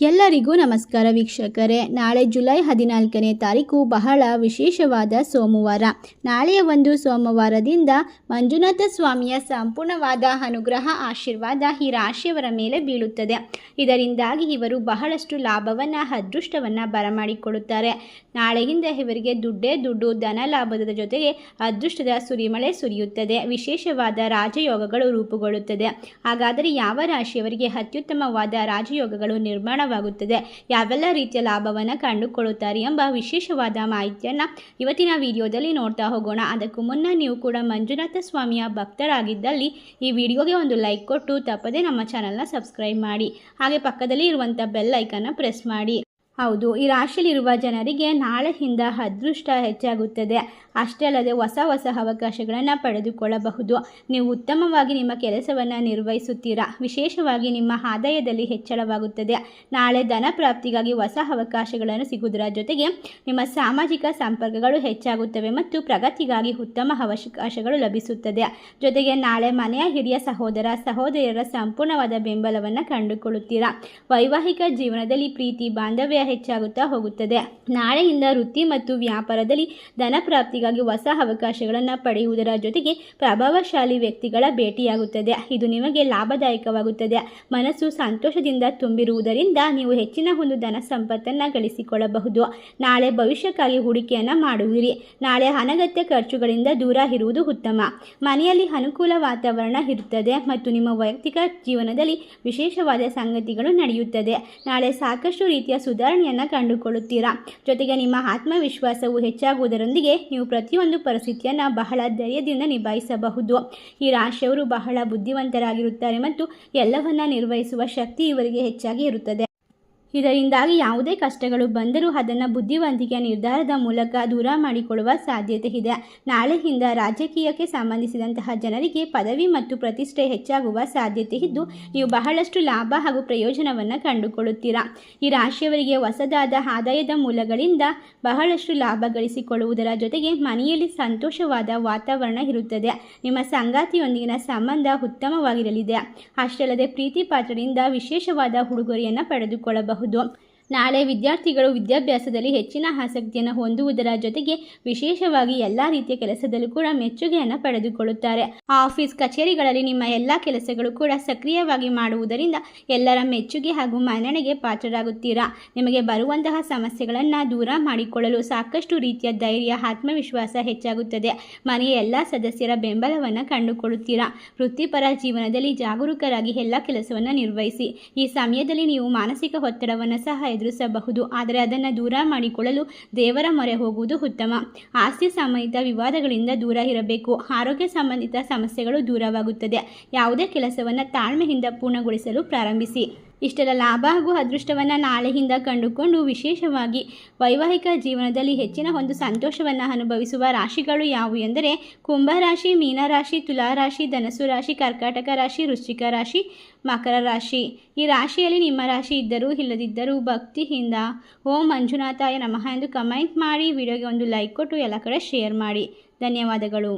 ಎಲ್ಲರಿಗೂ ನಮಸ್ಕಾರ ವೀಕ್ಷಕರೇ. ನಾಳೆ ಜುಲೈ ಹದಿನಾಲ್ಕನೇ ತಾರೀಕು ಬಹಳ ವಿಶೇಷವಾದ ಸೋಮವಾರ. ನಾಳೆಯ ಒಂದು ಸೋಮವಾರದಿಂದ ಮಂಜುನಾಥ ಸ್ವಾಮಿಯ ಸಂಪೂರ್ಣವಾದ ಅನುಗ್ರಹ, ಆಶೀರ್ವಾದ ಈ ರಾಶಿಯವರ ಮೇಲೆ ಬೀಳುತ್ತದೆ. ಇದರಿಂದಾಗಿ ಇವರು ಬಹಳಷ್ಟು ಲಾಭವನ್ನು, ಅದೃಷ್ಟವನ್ನು ಬರಮಾಡಿಕೊಳ್ಳುತ್ತಾರೆ. ನಾಳೆಯಿಂದ ಇವರಿಗೆ ದುಡ್ಡೇ ದುಡ್ಡು, ಧನ ಲಾಭದ ಜೊತೆಗೆ ಅದೃಷ್ಟದ ಸುರಿಮಳೆ ಸುರಿಯುತ್ತದೆ. ವಿಶೇಷವಾದ ರಾಜಯೋಗಗಳು ರೂಪುಗೊಳ್ಳುತ್ತದೆ. ಹಾಗಾದರೆ ಯಾವ ರಾಶಿಯವರಿಗೆ ಅತ್ಯುತ್ತಮವಾದ ರಾಜಯೋಗಗಳು ನಿರ್ಮಾಣವಾಗುತ್ತದೆ ಯಾವೆಲ್ಲ ರೀತಿಯ ಲಾಭವನ್ನು ಕಂಡುಕೊಳ್ಳುತ್ತಾರೆ ಎಂಬ ವಿಶೇಷವಾದ ಮಾಹಿತಿಯನ್ನು ಇವತ್ತಿನ ವಿಡಿಯೋದಲ್ಲಿ ನೋಡ್ತಾ ಹೋಗೋಣ. ಅದಕ್ಕೂ ಮುನ್ನ ನೀವು ಕೂಡ ಮಂಜುನಾಥ ಸ್ವಾಮಿಯ ಭಕ್ತರಾಗಿದ್ದಲ್ಲಿ ಈ ವಿಡಿಯೋಗೆ ಒಂದು ಲೈಕ್ ಕೊಟ್ಟು ತಪ್ಪದೇ ನಮ್ಮ ಚಾನಲ್ನ ಸಬ್ಸ್ಕ್ರೈಬ್ ಮಾಡಿ. ಹಾಗೆ ಪಕ್ಕದಲ್ಲಿ ಇರುವಂಥ ಬೆಲ್ ಐಕನ್ನ ಪ್ರೆಸ್ ಮಾಡಿ. ಹೌದು, ಈ ರಾಶಿಯಲ್ಲಿರುವ ಜನರಿಗೆ ನಾಳೆಯಿಂದ ಅದೃಷ್ಟ ಹೆಚ್ಚಾಗುತ್ತದೆ. ಅಷ್ಟೇ ಅಲ್ಲದೆ ಹೊಸ ಹೊಸ ಅವಕಾಶಗಳನ್ನು ಪಡೆದುಕೊಳ್ಳಬಹುದು. ನೀವು ಉತ್ತಮವಾಗಿ ನಿಮ್ಮ ಕೆಲಸವನ್ನು ನಿರ್ವಹಿಸುತ್ತೀರಾ? ವಿಶೇಷವಾಗಿ ನಿಮ್ಮ ಆದಾಯದಲ್ಲಿ ಹೆಚ್ಚಳವಾಗುತ್ತದೆ. ನಾಳೆ ಧನ ಪ್ರಾಪ್ತಿಗಾಗಿ ಹೊಸ ಅವಕಾಶಗಳನ್ನು ಸಿಗುವುದರ ಜೊತೆಗೆ ನಿಮ್ಮ ಸಾಮಾಜಿಕ ಸಂಪರ್ಕಗಳು ಹೆಚ್ಚಾಗುತ್ತವೆ ಮತ್ತು ಪ್ರಗತಿಗಾಗಿ ಉತ್ತಮ ಅವಕಾಶಗಳು ಲಭಿಸುತ್ತದೆ. ಜೊತೆಗೆ ನಾಳೆ ಮನೆಯ ಹಿರಿಯ ಸಹೋದರ, ಸಹೋದರಿಯರ ಸಂಪೂರ್ಣವಾದ ಬೆಂಬಲವನ್ನು ಕಂಡುಕೊಳ್ಳುತ್ತೀರಾ? ವೈವಾಹಿಕ ಜೀವನದಲ್ಲಿ ಪ್ರೀತಿ, ಬಾಂಧವ್ಯ ಹೆಚ್ಚಾಗುತ್ತಾ ಹೋಗುತ್ತದೆ. ನಾಳೆಯಿಂದ ವೃತ್ತಿ ಮತ್ತು ವ್ಯಾಪಾರದಲ್ಲಿ ಧನಪ್ರಾಪ್ತಿಗಾಗಿ ಹೊಸ ಅವಕಾಶಗಳನ್ನು ಪಡೆಯುವುದರ ಜೊತೆಗೆ ಪ್ರಭಾವಶಾಲಿ ವ್ಯಕ್ತಿಗಳ ಭೇಟಿಯಾಗುತ್ತದೆ. ಇದು ನಿಮಗೆ ಲಾಭದಾಯಕವಾಗುತ್ತದೆ. ಮನಸ್ಸು ಸಂತೋಷದಿಂದ ತುಂಬಿರುವುದರಿಂದ ನೀವು ಹೆಚ್ಚಿನ ಒಂದು ಧನ ಸಂಪತ್ತನ್ನು ಗಳಿಸಿಕೊಳ್ಳಬಹುದು. ನಾಳೆ ಭವಿಷ್ಯಕ್ಕಾಗಿ ಹೂಡಿಕೆಯನ್ನು ಮಾಡುವಿರಿ. ನಾಳೆ ಅನಗತ್ಯ ಖರ್ಚುಗಳಿಂದ ದೂರ ಇರುವುದು ಉತ್ತಮ. ಮನೆಯಲ್ಲಿ ಅನುಕೂಲ ವಾತಾವರಣ ಇರುತ್ತದೆ ಮತ್ತು ನಿಮ್ಮ ವೈಯಕ್ತಿಕ ಜೀವನದಲ್ಲಿ ವಿಶೇಷವಾದ ಸಂಗತಿಗಳು ನಡೆಯುತ್ತದೆ. ನಾಳೆ ಸಾಕಷ್ಟು ರೀತಿಯ ಸುಧಾರಣೆಯನ್ನು ಕಂಡುಕೊಳ್ಳುತ್ತೀರಾ? ಜೊತೆಗೆ ನಿಮ್ಮ ಆತ್ಮವಿಶ್ವಾಸವು ಹೆಚ್ಚಾಗುವುದರೊಂದಿಗೆ ನೀವು ಪ್ರತಿಯೊಂದು ಪರಿಸ್ಥಿತಿಯನ್ನು ಬಹಳ ಧೈರ್ಯದಿಂದ ನಿಭಾಯಿಸಬಹುದು. ಈ ರಾಶಿಯವರು ಬಹಳ ಬುದ್ಧಿವಂತರಾಗಿರುತ್ತಾರೆ ಮತ್ತು ಎಲ್ಲವನ್ನ ನಿರ್ವಹಿಸುವ ಶಕ್ತಿ ಇವರಿಗೆ ಹೆಚ್ಚಾಗಿ ಇರುತ್ತದೆ. ಇದರಿಂದಾಗಿ ಯಾವುದೇ ಕಷ್ಟಗಳು ಬಂದರೂ ಅದನ್ನು ಬುದ್ಧಿವಂತಿಕೆಯ ನಿರ್ಧಾರದ ಮೂಲಕ ದೂರ ಮಾಡಿಕೊಳ್ಳುವ ಸಾಧ್ಯತೆ ಇದೆ. ನಾಳೆಯಿಂದ ರಾಜಕೀಯಕ್ಕೆ ಸಂಬಂಧಿಸಿದಂತಹ ಜನರಿಗೆ ಪದವಿ ಮತ್ತು ಪ್ರತಿಷ್ಠೆ ಹೆಚ್ಚಾಗುವ ಸಾಧ್ಯತೆ ಇದ್ದು, ನೀವು ಬಹಳಷ್ಟು ಲಾಭ ಹಾಗೂ ಪ್ರಯೋಜನವನ್ನು ಕಂಡುಕೊಳ್ಳುತ್ತೀರಾ? ಈ ರಾಶಿಯವರಿಗೆ ಹೊಸದಾದ ಆದಾಯದ ಮೂಲಗಳಿಂದ ಬಹಳಷ್ಟು ಲಾಭ ಗಳಿಸಿಕೊಳ್ಳುವುದರ ಜೊತೆಗೆ ಮನೆಯಲ್ಲಿ ಸಂತೋಷವಾದ ವಾತಾವರಣ ಇರುತ್ತದೆ. ನಿಮ್ಮ ಸಂಗಾತಿಯೊಂದಿಗಿನ ಸಂಬಂಧ ಉತ್ತಮವಾಗಿರಲಿದೆ. ಅಷ್ಟಲ್ಲದೆ ಪ್ರೀತಿ ಪಾತ್ರದಿಂದ ವಿಶೇಷವಾದ ಉಡುಗೊರೆಯನ್ನು ಪಡೆದುಕೊಳ್ಳಬಹುದು. হুদুম ನಾಳೆ ವಿದ್ಯಾರ್ಥಿಗಳು ವಿದ್ಯಾಭ್ಯಾಸದಲ್ಲಿ ಹೆಚ್ಚಿನ ಆಸಕ್ತಿಯನ್ನು ಹೊಂದುವುದರ ಜೊತೆಗೆ ವಿಶೇಷವಾಗಿ ಎಲ್ಲ ರೀತಿಯ ಕೆಲಸದಲ್ಲೂ ಕೂಡ ಮೆಚ್ಚುಗೆಯನ್ನು ಪಡೆದುಕೊಳ್ಳುತ್ತಾರೆ. ಆಫೀಸ್ ಕಚೇರಿಗಳಲ್ಲಿ ನಿಮ್ಮ ಎಲ್ಲ ಕೆಲಸಗಳು ಕೂಡ ಸಕ್ರಿಯವಾಗಿ ಮಾಡುವುದರಿಂದ ಎಲ್ಲರ ಮೆಚ್ಚುಗೆ ಹಾಗೂ ಮನ್ನಣೆಗೆ ಪಾತ್ರರಾಗುತ್ತೀರಾ? ನಿಮಗೆ ಬರುವಂತಹ ಸಮಸ್ಯೆಗಳನ್ನು ದೂರ ಮಾಡಿಕೊಳ್ಳಲು ಸಾಕಷ್ಟು ರೀತಿಯ ಧೈರ್ಯ, ಆತ್ಮವಿಶ್ವಾಸ ಹೆಚ್ಚಾಗುತ್ತದೆ. ಮನೆಯ ಎಲ್ಲ ಸದಸ್ಯರ ಬೆಂಬಲವನ್ನು ಕಂಡುಕೊಳ್ಳುತ್ತೀರಾ? ವೃತ್ತಿಪರ ಜೀವನದಲ್ಲಿ ಜಾಗರೂಕರಾಗಿ ಎಲ್ಲ ಕೆಲಸವನ್ನು ನಿರ್ವಹಿಸಿ. ಈ ಸಮಯದಲ್ಲಿ ನೀವು ಮಾನಸಿಕ ಒತ್ತಡವನ್ನು ಸಹ ಎದುರಿಸಬಹುದು. ಆದರೆ ಅದನ್ನು ದೂರ ಮಾಡಿಕೊಳ್ಳಲು ದೇವರ ಮೊರೆ ಹೋಗುವುದು ಉತ್ತಮ. ಆಸ್ತಿ ಸಂಬಂಧಿತ ವಿವಾದಗಳಿಂದ ದೂರ ಇರಬೇಕು. ಆರೋಗ್ಯ ಸಂಬಂಧಿತ ಸಮಸ್ಯೆಗಳು ದೂರವಾಗುತ್ತದೆ. ಯಾವುದೇ ಕೆಲಸವನ್ನು ತಾಳ್ಮೆಯಿಂದ ಪೂರ್ಣಗೊಳಿಸಲು ಪ್ರಾರಂಭಿಸಿ. ಇಷ್ಟೆಲ್ಲ ಲಾಭ ಹಾಗೂ ಅದೃಷ್ಟವನ್ನು ನಾಳೆಯಿಂದ ಕಂಡುಕೊಂಡು ವಿಶೇಷವಾಗಿ ವೈವಾಹಿಕ ಜೀವನದಲ್ಲಿ ಹೆಚ್ಚಿನ ಒಂದು ಸಂತೋಷವನ್ನು ಅನುಭವಿಸುವ ರಾಶಿಗಳು ಯಾವುವು ಎಂದರೆ ಕುಂಭರಾಶಿ ಮೀನರಾಶಿ ತುಲಾರಾಶಿ ಧನಸು ರಾಶಿ, ಕರ್ಕಾಟಕ ರಾಶಿ, ವೃಶ್ಚಿಕ ರಾಶಿ, ಮಕರ ರಾಶಿ. ಈ ರಾಶಿಯಲ್ಲಿ ನಿಮ್ಮ ರಾಶಿ ಇದ್ದರೂ ಇಲ್ಲದಿದ್ದರೂ ಭಕ್ತಿಯಿಂದ ಓಂ ಮಂಜುನಾಥಾಯ ನಮಃ ಎಂದು ಕಮೆಂಟ್ ಮಾಡಿ, ವಿಡಿಯೋಗೆ ಒಂದು ಲೈಕ್ ಕೊಟ್ಟು ಎಲ್ಲ ಕಡೆ ಶೇರ್ ಮಾಡಿ. ಧನ್ಯವಾದಗಳು.